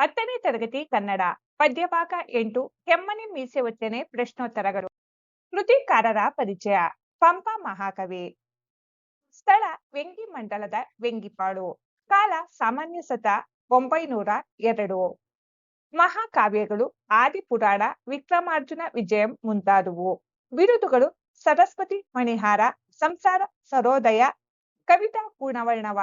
ಹತ್ತನೇ ತರಗತಿ ಕನ್ನಡ, ಪದ್ಯಭಾಗ ಎಂಟು, ಕೆಮ್ಮನೆ ಮೀಸೆ ಒತ್ತನೆ ಪ್ರಶ್ನೋತ್ತರಗಳು. ಕೃತಿಕಾರರ ಪರಿಚಯ, ಪಂಪ ಮಹಾಕವಿ. ಸ್ಥಳ, ವೆಂಗಿ ಮಂಡಲದ ವೆಂಗಿಪಾಡು ಕಾಲ, ಸಾಮಾನ್ಯ ಸತ, ಒಂಬೈನೂರ ಎರಡು. ಮಹಾಕಾವ್ಯಗಳು, ಆದಿಪುರಾಣ, ವಿಕ್ರಮಾರ್ಜುನ ವಿಜಯಂ ಮುಂತಾದವು. ಬಿರುದುಗಳು, ಸರಸ್ವತಿ ಮಣಿಹಾರ, ಸಂಸಾರ ಸರೋದಯ, ಕವಿತಾ ಪೂರ್ಣವರ್ಣವ.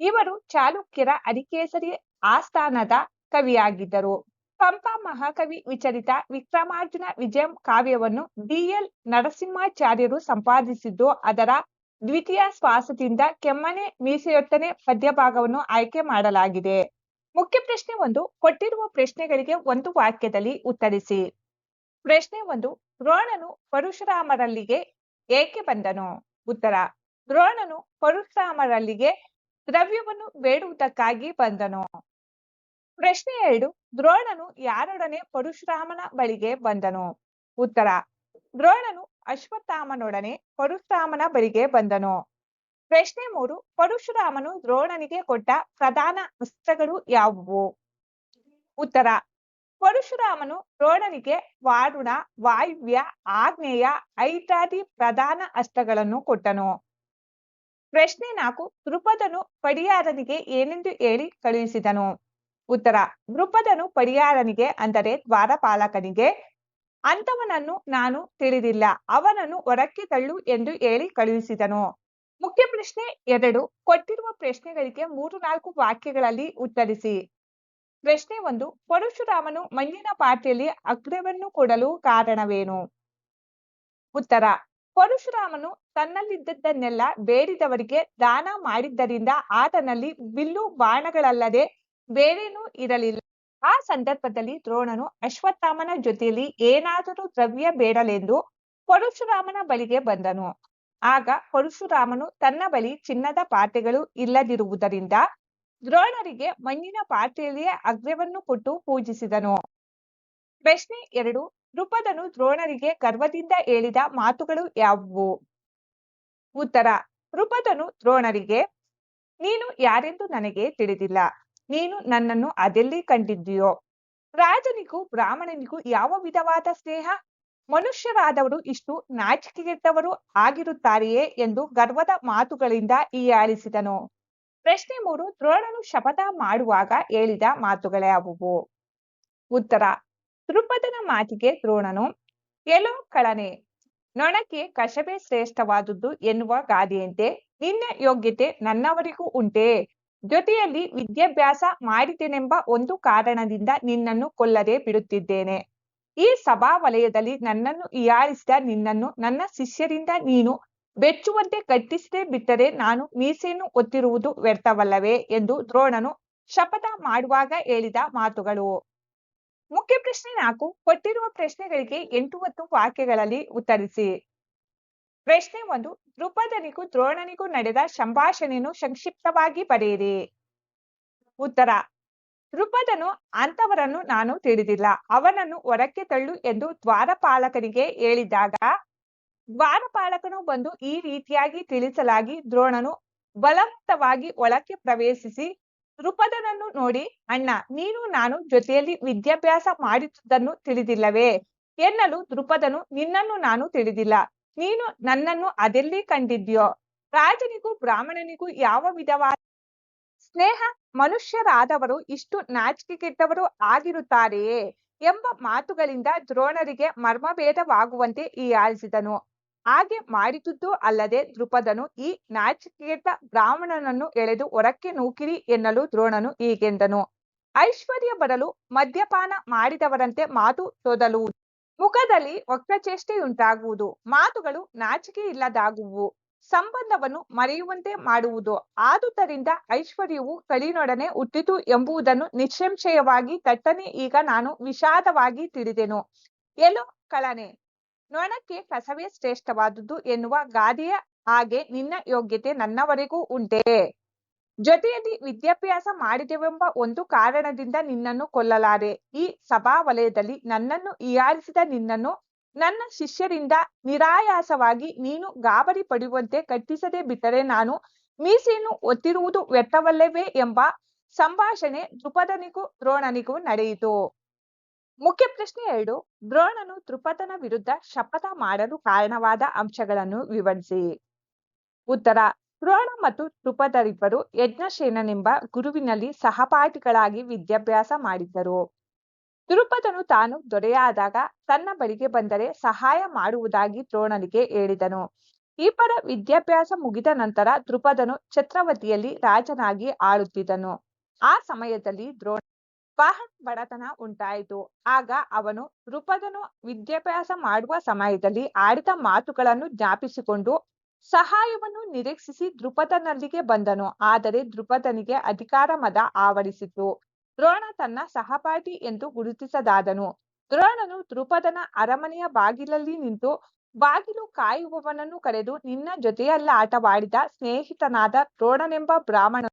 ಇವರು ಚಾಲುಕ್ಯರ ಅಡಿಕೇಸರಿ ಆಸ್ಥಾನದ ಕವಿಯಾಗಿದ್ದರು. ಪಂಪ ಮಹಾಕವಿ ವಿಚರಿತ ವಿಕ್ರಮಾರ್ಜುನ ವಿಜಯಂ ಕಾವ್ಯವನ್ನು ಡಿಎಲ್ ನರಸಿಂಹಾಚಾರ್ಯರು ಸಂಪಾದಿಸಿದ್ದು, ಅದರ ದ್ವಿತೀಯ ಶ್ವಾಸದಿಂದ ಕೆಮ್ಮನೆ ಮೀಸೆಯೊತ್ತನೆ ಪದ್ಯಭಾಗವನ್ನು ಆಯ್ಕೆ ಮಾಡಲಾಗಿದೆ. ಮುಖ್ಯ ಪ್ರಶ್ನೆ ಒಂದು, ಕೊಟ್ಟಿರುವ ಪ್ರಶ್ನೆಗಳಿಗೆ ಒಂದು ವಾಕ್ಯದಲ್ಲಿ ಉತ್ತರಿಸಿ. ಪ್ರಶ್ನೆ ಒಂದು, ದ್ರೋಣನು ಪರಶುರಾಮರಲ್ಲಿಗೆ ಏಕೆ ಬಂದನು? ಉತ್ತರ, ದ್ರೋಣನು ಪರಶುರಾಮರಲ್ಲಿಗೆ ದ್ರವ್ಯವನ್ನು ಬೇಡುವುದಕ್ಕಾಗಿ ಬಂದನು. ಪ್ರಶ್ನೆ ಎರಡು, ದ್ರೋಣನು ಯಾರೊಡನೆ ಪರಶುರಾಮನ ಬಳಿಗೆ ಬಂದನು? ಉತ್ತರ, ದ್ರೋಣನು ಅಶ್ವತ್ಥಾಮನೊಡನೆ ಪರಶುರಾಮನ ಬಳಿಗೆ ಬಂದನು. ಪ್ರಶ್ನೆ ಮೂರು, ಪರಶುರಾಮನು ದ್ರೋಣನಿಗೆ ಕೊಟ್ಟ ಪ್ರಧಾನ ಅಸ್ತ್ರಗಳು ಯಾವುವು? ಉತ್ತರ, ಪರಶುರಾಮನು ದ್ರೋಣನಿಗೆ ವಾರುಣ, ವಾಯುವ್ಯ, ಆಗ್ನೇಯ ಐತಾದಿ ಪ್ರಧಾನ ಅಸ್ತ್ರಗಳನ್ನು ಕೊಟ್ಟನು. ಪ್ರಶ್ನೆ ನಾಲ್ಕು ದೃಪದನು ಪಡಿಯಾರನಿಗೆ ಏನೆಂದು ಹೇಳಿ ಕಳುಹಿಸಿದನು? ಉತ್ತರ ದೃಪದನು ಪಡಿಯಾರನಿಗೆ ಅಂದರೆ ದ್ವಾರಪಾಲಕನಿಗೆ ಅಂತವನನ್ನು ನಾನು ತಿಳಿದಿಲ್ಲ. ಅವನನ್ನು ಹೊರಕ್ಕೆ ತಳ್ಳು ಎಂದು ಹೇಳಿ ಕಳುಹಿಸಿದನು. ಮುಖ್ಯ ಪ್ರಶ್ನೆ ಎರಡು, ಕೊಟ್ಟಿರುವ ಪ್ರಶ್ನೆಗಳಿಗೆ ಮೂರು ನಾಲ್ಕು ವಾಕ್ಯಗಳಲ್ಲಿ ಉತ್ತರಿಸಿ. ಪ್ರಶ್ನೆ ಒಂದು, ಪರಶುರಾಮನು ಮಣ್ಣಿನ ಪಾತ್ರೆಯಲ್ಲಿ ಅಗ್ರವನ್ನು ಕೊಡಲು ಕಾರಣವೇನು? ಉತ್ತರ, ಪರಶುರಾಮನು ತನ್ನಲ್ಲಿದ್ದದ್ದನ್ನೆಲ್ಲ ಬೇಡಿದವರಿಗೆ ದಾನ ಮಾಡಿದ್ದರಿಂದ ಆತನಲ್ಲಿ ಬಿಲ್ಲು ಬಾಣಗಳಲ್ಲದೆ ಬೇರೇನೂ ಇರಲಿಲ್ಲ. ಆ ಸಂದರ್ಭದಲ್ಲಿ ದ್ರೋಣನು ಅಶ್ವತ್ಥಾಮನ ಜೊತೆಯಲ್ಲಿ ಏನಾದರೂ ದ್ರವ್ಯ ಬೇಡಲೆಂದು ಪರಶುರಾಮನ ಬಳಿಗೆ ಬಂದನು. ಆಗ ಪರಶುರಾಮನು ತನ್ನ ಬಳಿ ಚಿನ್ನದ ಪಾತ್ರೆಗಳು ಇಲ್ಲದಿರುವುದರಿಂದ ದ್ರೋಣರಿಗೆ ಮಣ್ಣಿನ ಪಾತ್ರೆಯಲ್ಲಿಯೇ ಅಗ್ರವನ್ನು ಕೊಟ್ಟು ಪೂಜಿಸಿದನು. ಪ್ರಶ್ನೆ ಎರಡು ದೃಪದನು ದ್ರೋಣರಿಗೆ ಗರ್ವದಿಂದ ಹೇಳಿದ ಮಾತುಗಳು ಯಾವುವು? ಉತ್ತರ ದೃಪದನು ದ್ರೋಣರಿಗೆ, ನೀನು ಯಾರೆಂದು ನನಗೆ ತಿಳಿದಿಲ್ಲ. ನೀನು ನನ್ನನ್ನು ಅದೆಲ್ಲಿ ಕಂಡಿದ್ದೀಯೋ? ರಾಜನಿಗೂ ಬ್ರಾಹ್ಮಣನಿಗೂ ಯಾವ ವಿಧವಾದ ಸ್ನೇಹ? ಮನುಷ್ಯರಾದವರು ಇಷ್ಟು ನಾಚಿಕೆಗೆಟ್ಟವರು ಆಗಿರುತ್ತಾರೆಯೇ ಎಂದು ಗರ್ವದ ಮಾತುಗಳಿಂದ ಹೀಯಾಳಿಸಿದನು. ಪ್ರಶ್ನೆ ಮೂರು, ದ್ರೋಣನು ಶಪಥ ಮಾಡುವಾಗ ಹೇಳಿದ ಮಾತುಗಳ್ಯಾವುವು ಉತ್ತರ ದೃಪದನ ಮಾತಿಗೆ ದ್ರೋಣನು ಎಲೋ ಕಳನೆ ನೊಣಕ್ಕೆ ಕಶವೇ ಶ್ರೇಷ್ಠವಾದುದು ಎನ್ನುವ ಗಾದೆಯಂತೆ ನಿನ್ನ ಯೋಗ್ಯತೆ ನನ್ನವರಿಗೂ ಉಂಟೆ. ಜೊತೆಯಲ್ಲಿ ವಿದ್ಯಾಭ್ಯಾಸ ಮಾಡಿದೆನೆಂಬ ಒಂದು ಕಾರಣದಿಂದ ನಿನ್ನನ್ನು ಕೊಲ್ಲದೆ ಬಿಡುತ್ತಿದ್ದೇನೆ. ಈ ಸಭಾ ವಲಯದಲ್ಲಿ ನನ್ನನ್ನು ಹೀಯಾಳಿಸಿದ ನಿನ್ನನ್ನು ನನ್ನ ಶಿಷ್ಯರಿಂದ ನೀನು ಬೆಚ್ಚುವಂತೆ ಕಟ್ಟಿಸದೆ ಬಿಟ್ಟರೆ ನಾನು ಮೀಸೆಯನ್ನು ಒತ್ತಿರುವುದು ವ್ಯರ್ಥವಲ್ಲವೇ ಎಂದು ದ್ರೋಣನು ಶಪಥ ಮಾಡುವಾಗ ಹೇಳಿದ ಮಾತುಗಳು. ಮುಖ್ಯ ಪ್ರಶ್ನೆ ನಾಲ್ಕು, ಕೊಟ್ಟಿರುವ ಪ್ರಶ್ನೆಗಳಿಗೆ ಎಂಟು ಹತ್ತು ವಾಕ್ಯಗಳಲ್ಲಿ ಉತ್ತರಿಸಿ. ಪ್ರಶ್ನೆ ಒಂದು ದ್ರುಪದನಿಗೂ ದ್ರೋಣನಿಗೂ ನಡೆದ ಸಂಭಾಷಣೆಯನ್ನು ಸಂಕ್ಷಿಪ್ತವಾಗಿ ಬರೆಯಿರಿ. ಉತ್ತರ ದೃಪದನು ಅಂತವರನ್ನು ನಾನು ತಿಳಿದಿಲ್ಲ. ಅವನನ್ನು ಹೊರಕ್ಕೆ ತಳ್ಳು ಎಂದು ದ್ವಾರಪಾಲಕನಿಗೆ ಹೇಳಿದಾಗ, ದ್ವಾರಪಾಲಕನು ಬಂದು ಈ ರೀತಿಯಾಗಿ ತಿಳಿಸಲಾಗಿ ದ್ರೋಣನು ಬಲವಂತವಾಗಿ ಒಳಕ್ಕೆ ಪ್ರವೇಶಿಸಿ ದೃಪದನನ್ನು ನೋಡಿ, ಅಣ್ಣ, ನೀನು ನಾನು ಜೊತೆಯಲ್ಲಿ ವಿದ್ಯಾಭ್ಯಾಸ ಮಾಡಿದ್ದನ್ನು ತಿಳಿದಿಲ್ಲವೇ ಎನ್ನಲು ದೃಪದನು ನಿನ್ನನ್ನು ನಾನು ತಿಳಿದಿಲ್ಲ. ನೀನು ನನ್ನನ್ನು ಅದೆಲ್ಲಿ ಕಂಡಿದ್ಯೋ ರಾಜನಿಗೂ ಬ್ರಾಹ್ಮಣನಿಗೂ ಯಾವ ವಿಧವಾದ ಸ್ನೇಹ ಮನುಷ್ಯರಾದವರು ಇಷ್ಟು ನಾಚಿಕೆಗೆಟ್ಟವರು ಆಗಿರುತ್ತಾರೆಯೇ ಎಂಬ ಮಾತುಗಳಿಂದ ದ್ರೋಣರಿಗೆ ಮರ್ಮಭೇದವಾಗುವಂತೆ ಹೀಯಾಳಿಸಿದನು. ಹಾಗೆ ಮಾಡಿದುದು ಅಲ್ಲದೆ ದೃಪದನು ಈ ನಾಚಿಕೆಟ್ಟ ಬ್ರಾಹ್ಮಣನನ್ನು ಎಳೆದು ಹೊರಕ್ಕೆ ನೂಕಿರಿ ಎನ್ನಲು ದ್ರೋಣನು ಹೀಗೆಂದನು. ಐಶ್ವರ್ಯ ಬರಲು ಮದ್ಯಪಾನ ಮಾಡಿದವರಂತೆ ಮಾತು ತೊದಲು ಮುಖದಲ್ಲಿ ವಕ್ರಚೇಷ್ಟೆಯುಂಟಾಗುವುದು ಮಾತುಗಳು ನಾಚಿಕೆ ಇಲ್ಲದಾಗುವು, ಸಂಬಂಧವನ್ನು ಮರೆಯುವಂತೆ ಮಾಡುವುದು, ಆದುದರಿಂದ ಐಶ್ವರ್ಯವು ಕಳಿನೊಡನೆ ಹುಟ್ಟಿತು ಎಂಬುದನ್ನು ನಿಸ್ಸಂಶಯವಾಗಿ ತಟ್ಟನೆ ಈಗ ನಾನು ವಿಷಾದವಾಗಿ ತಿಳಿದೆನು. ಎಲ್ಲೋ ಕಳನೆ, ನೊಣಕ್ಕೆ ಕಸವೇ ಶ್ರೇಷ್ಠವಾದುದು ಎನ್ನುವ ಗಾದೆಯ ಹಾಗೆ ನಿನ್ನ ಯೋಗ್ಯತೆ ನನ್ನವರೆಗೂ ಉಂಟೆ. ಜೊತೆಯಲ್ಲಿ ವಿದ್ಯಾಭ್ಯಾಸ ಮಾಡಿದೆವೆಂಬ ಒಂದು ಕಾರಣದಿಂದ ನಿನ್ನನ್ನು ಕೊಲ್ಲಲಾರೆ. ಈ ಸಭಾ ವಲಯದಲ್ಲಿ ನನ್ನನ್ನು ಹೀಯಾಳಿಸಿದ ನಿನ್ನನ್ನು ನನ್ನ ಶಿಷ್ಯರಿಂದ ನಿರಾಯಾಸವಾಗಿ ನೀನು ಗಾಬರಿ ಪಡೆಯುವಂತೆ ಕಟ್ಟಿಸದೆ ಬಿಟ್ಟರೆ ನಾನು ಮೀಸೆಯನ್ನು ಒತ್ತಿರುವುದು ವ್ಯರ್ಥವಲ್ಲವೇ ಎಂಬ ಸಂಭಾಷಣೆ ದೃಪದನಿಗೂ ದ್ರೋಣನಿಗೂ ನಡೆಯಿತು. ಮುಖ್ಯ ಪ್ರಶ್ನೆ ಎರಡು. ದ್ರೋಣನು ದೃಪದನ ವಿರುದ್ಧ ಶಪಥ ಮಾಡಲು ಕಾರಣವಾದ ಅಂಶಗಳನ್ನು ವಿವರಿಸಿ. ಉತ್ತರ. ದ್ರೋಣ ಮತ್ತು ತೃಪದರಿಬ್ಬರು ಯಜ್ಞಶೇನನೆಂಬ ಗುರುವಿನಲ್ಲಿ ಸಹಪಾಠಿಗಳಾಗಿ ವಿದ್ಯಾಭ್ಯಾಸ ಮಾಡಿದ್ದರು. ದ್ರುಪದನು ತಾನು ದೊರೆಯಾದಾಗ ತನ್ನ ಬಳಿಗೆ ಬಂದರೆ ಸಹಾಯ ಮಾಡುವುದಾಗಿ ದ್ರೋಣನಿಗೆ ಹೇಳಿದನು. ಇಬ್ಬರ ವಿದ್ಯಾಭ್ಯಾಸ ಮುಗಿದ ನಂತರ ದೃಪದನು ಛತ್ರವತಿಯಲ್ಲಿ ರಾಜನಾಗಿ ಆಳುತ್ತಿದ್ದನು. ಆ ಸಮಯದಲ್ಲಿ ದ್ರೋಣ ಬಹಳ ಬಡತನ ಉಂಟಾಯಿತು. ಆಗ ಅವನು ದೃಪದನು ವಿದ್ಯಾಭ್ಯಾಸ ಮಾಡುವ ಸಮಯದಲ್ಲಿ ಆಡಿದ ಮಾತುಗಳನ್ನು ಜ್ಞಾಪಿಸಿಕೊಂಡು ಸಹಾಯವನ್ನು ನಿರೀಕ್ಷಿಸಿ ದ್ರುಪದನಲ್ಲಿಗೆ ಬಂದನು. ಆದರೆ ದ್ರುಪದನಿಗೆ ಅಧಿಕಾರ ಮದ ಆವರಿಸಿತು. ದ್ರೋಣ ತನ್ನ ಸಹಪಾಠಿ ಎಂದು ಗುರುತಿಸದಾದನು. ದ್ರೋಣನು ದ್ರುಪದನ ಅರಮನೆಯ ಬಾಗಿಲಲ್ಲಿ ನಿಂತು, ಬಾಗಿಲು ಕಾಯುವವನನ್ನು ಕರೆದು ನಿನ್ನ ಜೊತೆಯಲ್ಲ ಆಟವಾಡಿದ ಸ್ನೇಹಿತನಾದ ದ್ರೋಣನೆಂಬ ಬ್ರಾಹ್ಮಣ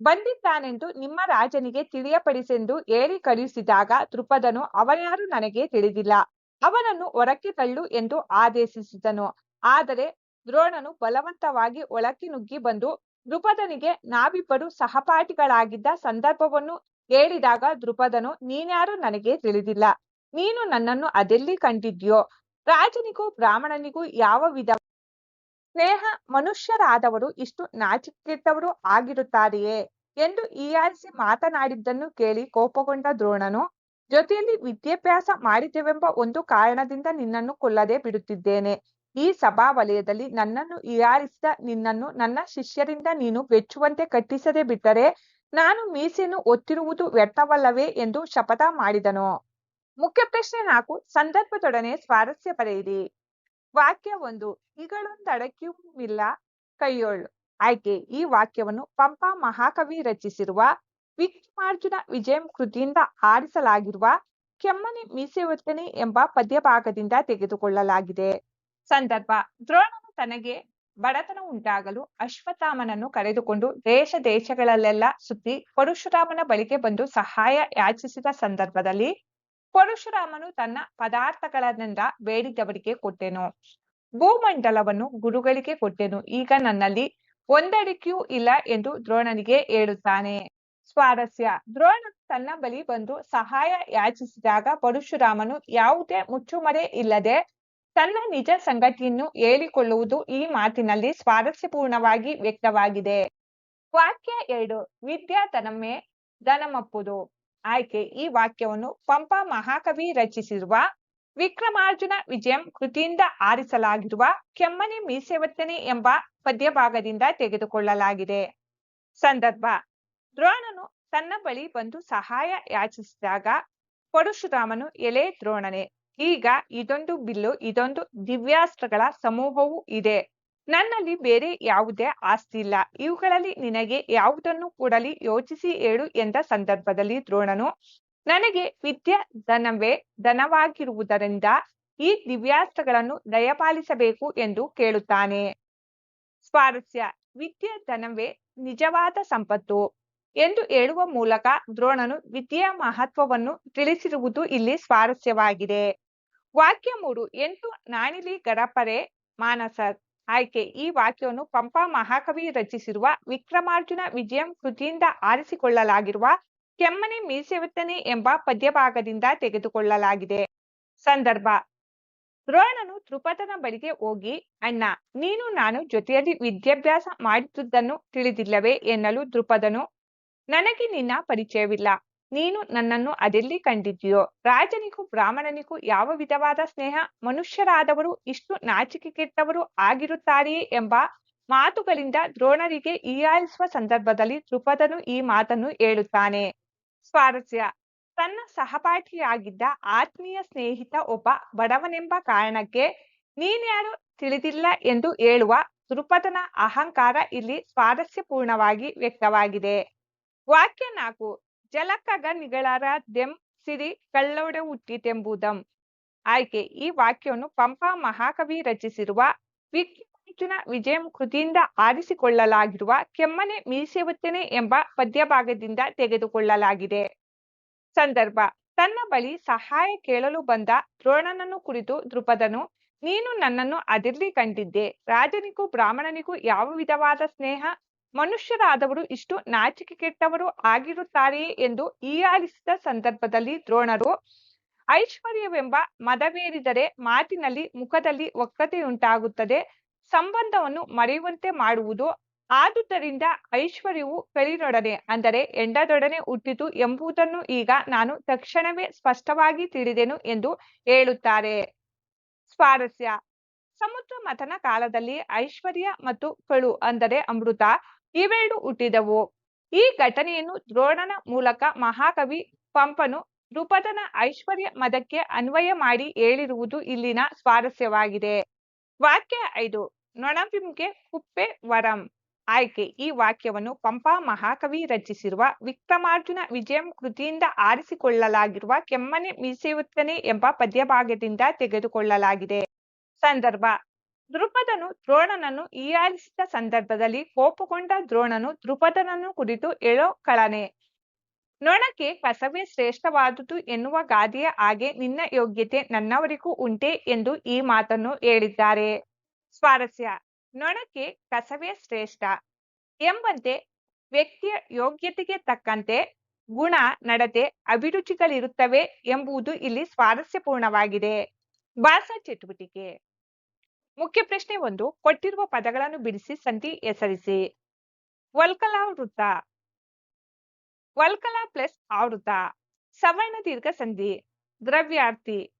ಬಂದಿದ್ದಾನೆಂದು ನಿಮ್ಮ ರಾಜನಿಗೆ ತಿಳಿಯಪಡಿಸೆಂದು ಹೇಳಿ ಕಳುಹಿಸಿದಾಗ ದ್ರುಪದನು ಅವನಾರು ನನಗೆ ತಿಳಿದಿಲ್ಲ. ಅವನನ್ನು ಹೊರಕ್ಕೆ ತಳ್ಳು ಎಂದು ಆದೇಶಿಸಿದನು. ಆದರೆ ದ್ರೋಣನು ಬಲವಂತವಾಗಿ ಒಳಕ್ಕೆ ನುಗ್ಗಿ ಬಂದು ದೃಪದನಿಗೆ ನಾವಿಬ್ಬರು ಸಹಪಾಠಿಗಳಾಗಿದ್ದ ಸಂದರ್ಭವನ್ನು ಹೇಳಿದಾಗ ದೃಪದನು ನೀನ್ಯಾರು ನನಗೆ ತಿಳಿದಿಲ್ಲ. ನೀನು ನನ್ನನ್ನು ಅದೆಲ್ಲಿ ಕಂಡಿದ್ಯೋ? ರಾಜನಿಗೂ ಬ್ರಾಹ್ಮಣನಿಗೂ ಯಾವ ವಿಧ ಸ್ನೇಹ ಮನುಷ್ಯರಾದವರು ಇಷ್ಟು ನಾಚಿಕೆಟ್ಟವರು ಆಗಿರುತ್ತಾರೆಯೇ? ಎಂದು ಹೀಯಾಳಿಸಿ ಮಾತನಾಡಿದ್ದನ್ನು ಕೇಳಿ ಕೋಪಗೊಂಡ ದ್ರೋಣನು, ಜೊತೆಯಲ್ಲಿ ವಿದ್ಯಾಭ್ಯಾಸ ಮಾಡಿದೆವೆಂಬ ಒಂದು ಕಾರಣದಿಂದ ನಿನ್ನನ್ನು ಕೊಲ್ಲದೆ ಬಿಡುತ್ತಿದ್ದೇನೆ. ಈ ಸಭಾ ವಲಯದಲ್ಲಿ ನನ್ನನ್ನು ಹೀಯಾಳಿಸಿದ ನಿನ್ನನ್ನು ನನ್ನ ಶಿಷ್ಯರಿಂದ ನೀನು ಬೆಚ್ಚುವಂತೆ ಕಟ್ಟಿಸದೆ ಬಿಟ್ಟರೆ ನಾನು ಮೀಸೆಯನ್ನು ಒತ್ತಿರುವುದು ವ್ಯರ್ಥವಲ್ಲವೇ ಎಂದು ಶಪಥ ಮಾಡಿದನು. ಮುಖ್ಯ ಪ್ರಶ್ನೆ ನಾಲ್ಕು. ಸಂದರ್ಭದೊಡನೆ ಸ್ವಾರಸ್ಯ ಪಡೆಯಿರಿ. ವಾಕ್ಯ ಒಂದು. ಇಗಳೊಂದಡಕ್ಯುಮಿಲ್ಲ ಕೈಯೊಳ್. ಆಯ್ಕೆ. ಈ ವಾಕ್ಯವನ್ನು ಪಂಪ ಮಹಾಕವಿ ರಚಿಸಿರುವ ವಿಕ್ರಮಾರ್ಜುನ ವಿಜಯಂ ಕೃತಿಯಿಂದ ಆರಿಸಲಾಗಿರುವ ಕೆಮ್ಮನೆ ಮೀಸೆವರ್ತನೆ ಎಂಬ ಪದ್ಯಭಾಗದಿಂದ ತೆಗೆದುಕೊಳ್ಳಲಾಗಿದೆ. ಸಂದರ್ಭ. ದ್ರೋಣನು ತನಗೆ ಬಡತನ ಉಂಟಾಗಲು ಅಶ್ವತ್ಥಾಮನನ್ನು ಕರೆದುಕೊಂಡು ದೇಶ ದೇಶಗಳಲ್ಲೆಲ್ಲ ಸುತ್ತಿ ಪರಶುರಾಮನ ಬಳಿಗೆ ಬಂದು ಸಹಾಯ ಯಾಚಿಸಿದ ಸಂದರ್ಭದಲ್ಲಿ ಪರಶುರಾಮನು ತನ್ನ ಪದಾರ್ಥಗಳನ್ನೆಲ್ಲ ಬೇಡಿದವರಿಗೆ ಕೊಟ್ಟೆನು. ಭೂಮಂಡಲವನ್ನು ಗುರುಗಳಿಗೆ ಕೊಟ್ಟೆನು. ಈಗ ನನ್ನಲ್ಲಿ ಒಂದಡಿಕೆಯೂ ಇಲ್ಲ ಎಂದು ದ್ರೋಣನಿಗೆ ಹೇಳುತ್ತಾನೆ. ಸ್ವಾರಸ್ಯ. ದ್ರೋಣನು ತನ್ನ ಬಳಿ ಬಂದು ಸಹಾಯ ಯಾಚಿಸಿದಾಗ ಪರಶುರಾಮನು ಯಾವುದೇ ಮುಚ್ಚುಮರೆ ಇಲ್ಲದೆ ತನ್ನ ನಿಜ ಸಂಗತಿಯನ್ನು ಹೇಳಿಕೊಳ್ಳುವುದು ಈ ಮಾತಿನಲ್ಲಿ ಸ್ವಾರಸ್ಯಪೂರ್ಣವಾಗಿ ವ್ಯಕ್ತವಾಗಿದೆ. ವಾಕ್ಯ ಎರಡು, ವಿದ್ಯಾ ತನಮೆ ಧನಮಪ್ಪುದು. ಆಯ್ಕೆ, ಈ ವಾಕ್ಯವನ್ನು ಪಂಪ ಮಹಾಕವಿ ರಚಿಸಿರುವ ವಿಕ್ರಮಾರ್ಜುನ ವಿಜಯಂ ಕೃತಿಯಿಂದ ಆರಿಸಲಾಗಿರುವ ಕೆಮ್ಮನೆ ಮೀಸೆವರ್ತನೆ ಎಂಬ ಪದ್ಯಭಾಗದಿಂದ ತೆಗೆದುಕೊಳ್ಳಲಾಗಿದೆ. ಸಂದರ್ಭ, ದ್ರೋಣನು ತನ್ನ ಬಳಿ ಬಂದು ಸಹಾಯ ಯಾಚಿಸಿದಾಗ ಪರಶುರಾಮನು ಎಲೆ ದ್ರೋಣನೆ. ಈಗ ಇದೊಂದು ಬಿಲ್ಲು, ಇದೊಂದು ದಿವ್ಯಾಸ್ತ್ರಗಳ ಸಮೂಹವೂ ಇದೆ. ನನ್ನಲ್ಲಿ ಬೇರೆ ಯಾವುದೇ ಆಸ್ತಿ ಇಲ್ಲ. ಇವುಗಳಲ್ಲಿ ನಿನಗೆ ಯಾವುದನ್ನು ಕೂಡಲಿ ಯೋಚಿಸಿ ಹೇಳು ಎಂದ ಸಂದರ್ಭದಲ್ಲಿ ದ್ರೋಣನು, ನನಗೆ ವಿದ್ಯೆ ಧನವೇ ಧನವಾಗಿರುವುದರಿಂದ ಈ ದಿವ್ಯಾಸ್ತ್ರಗಳನ್ನು ದಯಪಾಲಿಸಬೇಕು ಎಂದು ಕೇಳುತ್ತಾನೆ. ಸ್ವಾರಸ್ಯ, ವಿದ್ಯೆ ಧನವೇ ನಿಜವಾದ ಸಂಪತ್ತು ಎಂದು ಹೇಳುವ ಮೂಲಕ ದ್ರೋಣನು ವಿದ್ಯೆಯ ಮಹತ್ವವನ್ನು ತಿಳಿಸಿರುವುದು ಇಲ್ಲಿ ಸ್ವಾರಸ್ಯವಾಗಿದೆ. ವಾಕ್ಯ ಮೂರು, ಎಂಟು ನಾಣಿಲಿ ಗರಪರೆ ಮಾನಸ ಆಯ್ಕೆ. ಈ ವಾಕ್ಯವನ್ನು ಪಂಪ ಮಹಾಕವಿ ರಚಿಸಿರುವ ವಿಕ್ರಮಾರ್ಜುನ ವಿಜಯಂ ಕೃತಿಯಿಂದ ಆರಿಸಿಕೊಳ್ಳಲಾಗಿರುವ ಕೆಮ್ಮನೆ ಮೀಸೆವತ್ತನೆ ಎಂಬ ಪದ್ಯಭಾಗದಿಂದ ತೆಗೆದುಕೊಳ್ಳಲಾಗಿದೆ. ಸಂದರ್ಭ ದ್ರೋಣನು ದ್ರುಪದನ ಬಳಿಗೆ ಹೋಗಿ, ಅಣ್ಣ, ನೀನು ನಾನು ಜೊತೆಯಲ್ಲಿ ವಿದ್ಯಾಭ್ಯಾಸ ಮಾಡುತ್ತಿದ್ದನ್ನು ತಿಳಿದಿಲ್ಲವೇ? ಎನ್ನಲು ದೃಪದನು ನನಗೆ ನಿನ್ನ ಪರಿಚಯವಿಲ್ಲ. ನೀನು ನನ್ನನ್ನು ಅದೆಲ್ಲಿ ಕಂಡಿದ್ದೀಯೋ? ರಾಜನಿಗೂ ಬ್ರಾಹ್ಮಣನಿಗೂ ಯಾವ ವಿಧವಾದ ಸ್ನೇಹ? ಮನುಷ್ಯರಾದವರು ಇಷ್ಟು ನಾಚಿಕೆ ಕೆಟ್ಟವರು ಆಗಿರುತ್ತಾರೆಯೇ ಎಂಬ ಮಾತುಗಳಿಂದ ದ್ರೋಣರಿಗೆ ಹೀಯಾಳಿಸುವ ಸಂದರ್ಭದಲ್ಲಿ ದೃಪದನು ಈ ಮಾತನ್ನು ಹೇಳುತ್ತಾನೆ. ಸ್ವಾರಸ್ಯ. ತನ್ನ ಸಹಪಾಠಿಯಾಗಿದ್ದ ಆತ್ಮೀಯ ಸ್ನೇಹಿತ ಒಬ್ಬ ಬಡವನೆಂಬ ಕಾರಣಕ್ಕೆ ನೀನ್ಯಾರು ತಿಳಿದಿಲ್ಲ ಎಂದು ಹೇಳುವ ದ್ರುಪದನ ಅಹಂಕಾರ ಇಲ್ಲಿ ಸ್ವಾರಸ್ಯಪೂರ್ಣವಾಗಿ ವ್ಯಕ್ತವಾಗಿದೆ. ವಾಕ್ಯ ನಾಲ್ಕು. ಜಲಕ್ಕಗ ನಿಗಳಾರ ದೆಂ ಸಿರಿ ಕಳ್ಳೊಡೆ ಹುಟ್ಟಿತೆಂಬುದಂ ಆಯ್ಕೆ, ಈ ವಾಕ್ಯವನ್ನು ಪಂಪ ಮಹಾಕವಿ ರಚಿಸಿರುವ ವಿಕ್ರಮಾರ್ಜುನ ವಿಜಯಂ ಕೃತಿಯಿಂದ ಆರಿಸಿಕೊಳ್ಳಲಾಗಿರುವ ಕೆಮ್ಮನೆ ಮೀಸೆವತ್ತನೆ ಎಂಬ ಪದ್ಯಭಾಗದಿಂದ ತೆಗೆದುಕೊಳ್ಳಲಾಗಿದೆ. ಸಂದರ್ಭ, ತನ್ನ ಬಳಿ ಸಹಾಯ ಕೇಳಲು ಬಂದ ದ್ರೋಣನನ್ನು ಕುರಿತು ದೃಪದನು, ನೀನು ನನ್ನನ್ನು ಅದಿರ್ಲಿ ಕಂಡಿದ್ದೆ. ರಾಜನಿಗೂ ಬ್ರಾಹ್ಮಣನಿಗೂ ಯಾವ ವಿಧವಾದ ಸ್ನೇಹ? ಮನುಷ್ಯರಾದವರು ಇಷ್ಟು ನಾಚಿಕೆ ಕೆಟ್ಟವರು ಆಗಿರುತ್ತಾರೆಯೇ ಎಂದು ಹೀಯಾಳಿಸಿದ ಸಂದರ್ಭದಲ್ಲಿ ದ್ರೋಣರು, ಐಶ್ವರ್ಯವೆಂಬ ಮದವೇರಿದರೆ ಮಾತಿನಲ್ಲಿ ಮುಖದಲ್ಲಿ ಒಕ್ಕತೆಯುಂಟಾಗುತ್ತದೆ, ಸಂಬಂಧವನ್ನು ಮರೆಯುವಂತೆ ಮಾಡುವುದು, ಆದುದರಿಂದ ಐಶ್ವರ್ಯವು ಕಳಿನೊಡನೆ ಅಂದರೆ ಎಂಡದೊಡನೆ ಹುಟ್ಟಿತು ಎಂಬುದನ್ನು ಈಗ ನಾನು ತಕ್ಷಣವೇ ಸ್ಪಷ್ಟವಾಗಿ ತಿಳಿದೆನು ಎಂದು ಹೇಳುತ್ತಾರೆ. ಸ್ವಾರಸ್ಯ. ಸಮುದ್ರ ಮಥನ ಕಾಲದಲ್ಲಿ ಐಶ್ವರ್ಯ ಮತ್ತು ಕಳು, ಅಂದರೆ ಅಮೃತ ಇವೆರಡು ಹುಟ್ಟಿದವು. ಈ ಘಟನೆಯನ್ನು ದ್ರೋಣನ ಮೂಲಕ ಮಹಾಕವಿ ಪಂಪನು ದೃಪದನ ಐಶ್ವರ್ಯ ಮದಕ್ಕೆ ಅನ್ವಯ ಮಾಡಿ ಹೇಳಿರುವುದು ಇಲ್ಲಿನ ಸ್ವಾರಸ್ಯವಾಗಿದೆ. ವಾಕ್ಯ ಐದು ನೊಣಬಿಂಗೆ ಕುಪ್ಪೆ ವರಂ ಆಯ್ಕೆ. ಈ ವಾಕ್ಯವನ್ನು ಪಂಪ ಮಹಾಕವಿ ರಚಿಸಿರುವ ವಿಕ್ರಮಾರ್ಜುನ ವಿಜಯಂ ಕೃತಿಯಿಂದ ಆರಿಸಿಕೊಳ್ಳಲಾಗಿರುವ ಕೆಮ್ಮನೆ ಮೀಸೆಯುತ್ತನೆ ಎಂಬ ಪದ್ಯಭಾಗದಿಂದ ತೆಗೆದುಕೊಳ್ಳಲಾಗಿದೆ. ಸಂದರ್ಭ ದ್ರುಪದನು ದ್ರೋಣನನ್ನು ಹೀಯಾಳಿಸಿದ ಸಂದರ್ಭದಲ್ಲಿ ಕೋಪಗೊಂಡ ದ್ರೋಣನು ದ್ರುಪದನನ್ನು ಕುರಿತು ಹೇಳೋ ಕಳನೆ. ನೊಣಕ್ಕೆ ಕಸವೇ ಶ್ರೇಷ್ಠವಾದುದು ಎನ್ನುವ ಗಾದೆಯ ಹಾಗೆ ನಿನ್ನ ಯೋಗ್ಯತೆ ನನ್ನವರಿಗೂ ಉಂಟೆ ಎಂದು ಈ ಮಾತನ್ನು ಹೇಳಿದ್ದಾರೆ. ಸ್ವಾರಸ್ಯ. ನೊಣಕ್ಕೆ ಕಸವೇ ಶ್ರೇಷ್ಠ ಎಂಬಂತೆ ವ್ಯಕ್ತಿಯ ಯೋಗ್ಯತೆಗೆ ತಕ್ಕಂತೆ ಗುಣ, ನಡತೆ, ಅಭಿರುಚಿಗಳಿರುತ್ತವೆ ಎಂಬುದು ಇಲ್ಲಿ ಸ್ವಾರಸ್ಯಪೂರ್ಣವಾಗಿದೆ. ಭಾಷಾ ಚಟುವಟಿಕೆ. ಮುಖ್ಯ ಪ್ರಶ್ನೆ ಒಂದು, ಕೊಟ್ಟಿರುವ ಪದಗಳನ್ನು ಬಿಡಿಸಿ ಸಂಧಿ ಹೆಸರಿಸಿ. ವಲ್ಕಲ ವೃತ್ತ. ವಲ್ಕಲ ಪ್ಲಸ್ ಆವೃತ ಸವರ್ಣ ದೀರ್ಘ ಸಂಧಿ. ದ್ರವ್ಯಾರ್ಥಿ.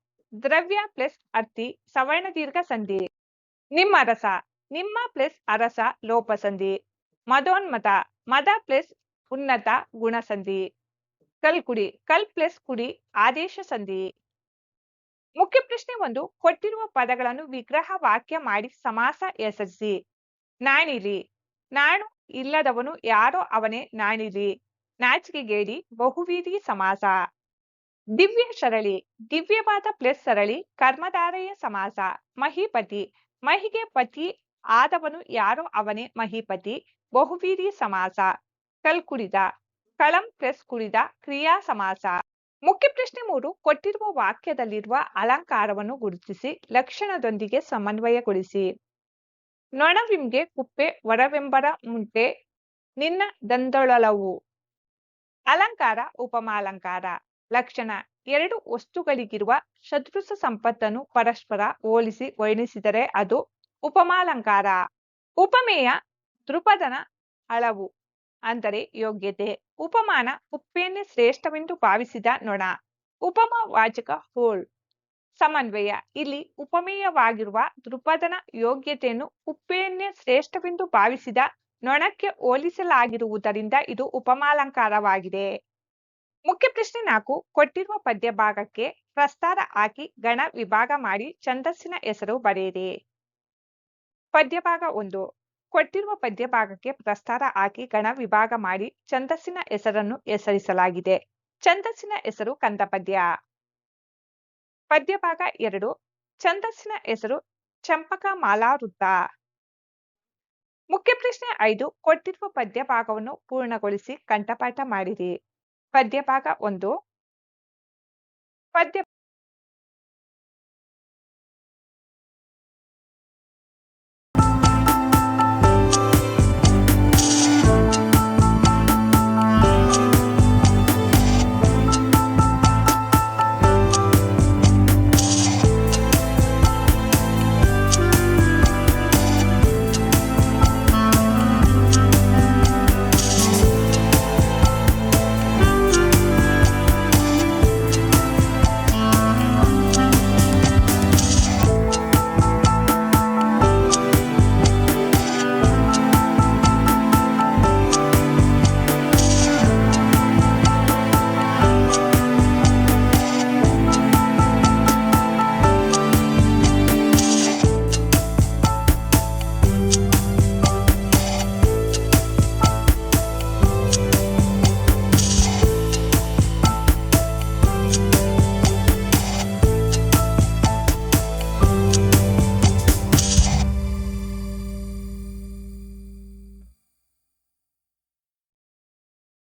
ದ್ರವ್ಯ ಪ್ಲಸ್ ಅರ್ಥಿ ಸವರ್ಣ ದೀರ್ಘ ಸಂಧಿ. ನಿಮ್ಮ ರಸ ನಿಮ್ಮ ಪ್ಲಸ್ ಅರಸ ಲೋಪ ಸಂಧಿ. ಮದೋನ್ಮತ. ಮದ ಪ್ಲಸ್ ಉನ್ನತ ಗುಣ ಸಂಧಿ. ಕಲ್ಕುಡಿ. ಕಲ್ ಪ್ಲಸ್ ಕುಡಿ ಆದೇಶ ಸಂಧಿ. ಮುಖ್ಯ ಪ್ರಶ್ನೆ ಒಂದು, ಕೊಟ್ಟಿರುವ ಪದಗಳನ್ನು ವಿಗ್ರಹ ವಾಕ್ಯ ಮಾಡಿ ಸಮಾಸ ಹೆಸರಿಸಿ ನಾಣಿರಿ ನಾಣು ಇಲ್ಲದವನು ಯಾರೋ ಅವನೇ ನಾಣಿಲಿ ನಾಚಿಕೆಗೇಡಿ ಬಹುವೀಧಿ ಸಮಾಸ. ದಿವ್ಯ ಸರಳಿ, ದಿವ್ಯವಾದ ಪ್ಲಸ್ ಸರಳಿ, ಕರ್ಮಧಾರಯ ಸಮಾಸ, ಮಹಿಪತಿ. ಮಹಿಗೆ ಪತಿ ಆದವನು ಯಾರೋ ಅವನೇ ಮಹಿಪತಿ, ಬಹುವೀಧಿ ಸಮಾಸ. ಕಲ್ಕುಡಿದ ಕಳಂ ಪ್ಲಸ್ ಕುಡಿದ ಕ್ರಿಯಾ ಸಮಾಸ. ಮುಖ್ಯ ಪ್ರಶ್ನೆ ಮೂರು, ಕೊಟ್ಟಿರುವ ವಾಕ್ಯದಲ್ಲಿರುವ ಅಲಂಕಾರವನ್ನು ಗುರುತಿಸಿ, ಲಕ್ಷಣದೊಂದಿಗೆ ಸಮನ್ವಯಗೊಳಿಸಿ. ನೊಣವಿಂಗೆ ಕುಪ್ಪೆ, ವರವೆಂಬರ ಮುಂಟೆ, ನಿನ್ನ ದಂದೊಳಲವು. ಅಲಂಕಾರ, ಉಪಮಾಲಂಕಾರ. ಲಕ್ಷಣ, ಎರಡು ವಸ್ತುಗಳಿಗಿರುವ ಸದೃಶ ಸಂಪತ್ತನ್ನು ಪರಸ್ಪರ ಹೋಲಿಸಿ ವರ್ಣಿಸಿದರೆ ಅದು ಉಪಮಾಲಂಕಾರ. ಉಪಮೇಯ ದೃಪದನ ಅಳವು. ಅಂದರೆ ಯೋಗ್ಯತೆ. ಉಪಮಾನ ಉಪ್ಪೇನೆ ಶ್ರೇಷ್ಠವೆಂದು ಭಾವಿಸಿದ ನೊಣ. ಉಪಮ ವಾಚಕ ಹೋಳ್ ಸಮನ್ವಯ. ಇಲ್ಲಿ ಉಪಮೇಯವಾಗಿರುವ ದೃಪದನ ಯೋಗ್ಯತೆಯನ್ನು ಉಪ್ಪೇನೆ ಶ್ರೇಷ್ಠವೆಂದು ಭಾವಿಸಿದ ನೊಣಕ್ಕೆ ಹೋಲಿಸಲಾಗಿರುವುದರಿಂದ ಇದು ಉಪಮಾಲಂಕಾರವಾಗಿದೆ. ಮುಖ್ಯ ಪ್ರಶ್ನೆ ನಾಲ್ಕು. ಕೊಟ್ಟಿರುವ ಪದ್ಯ ಭಾಗಕ್ಕೆ ಪ್ರಸ್ತಾರ ಹಾಕಿ ಗಣ ವಿಭಾಗ ಮಾಡಿ ಛಂದಸ್ಸಿನ ಹೆಸರು ಬರೆಯಿರಿ. ಪದ್ಯಭಾಗ ಒಂದು. ಕೊಟ್ಟಿರುವ ಪದ್ಯ ಭಾಗಕ್ಕೆ ಪ್ರಸ್ತಾರ ಹಾಕಿ ಗಣ ವಿಭಾಗ ಮಾಡಿ ಛಂದಸ್ಸಿನ ಹೆಸರನ್ನು ಹೆಸರಿಸಲಾಗಿದೆ. ಛಂದಸ್ಸಿನ ಹೆಸರು ಕಂದ ಪದ್ಯ. ಪದ್ಯಭಾಗ ಎರಡು. ಛಂದಸ್ಸಿನ ಹೆಸರು ಚಂಪಕ ಮಾಲಾವೃತ್ತ ಮುಖ್ಯ ಪ್ರಶ್ನೆ ಐದು. ಕೊಟ್ಟಿರುವ ಪದ್ಯ ಭಾಗವನ್ನು ಪೂರ್ಣಗೊಳಿಸಿ ಕಂಠಪಾಠ ಮಾಡಿರಿ. ಪದ್ಯಭಾಗ ಒಂದು. ಪದ್ಯ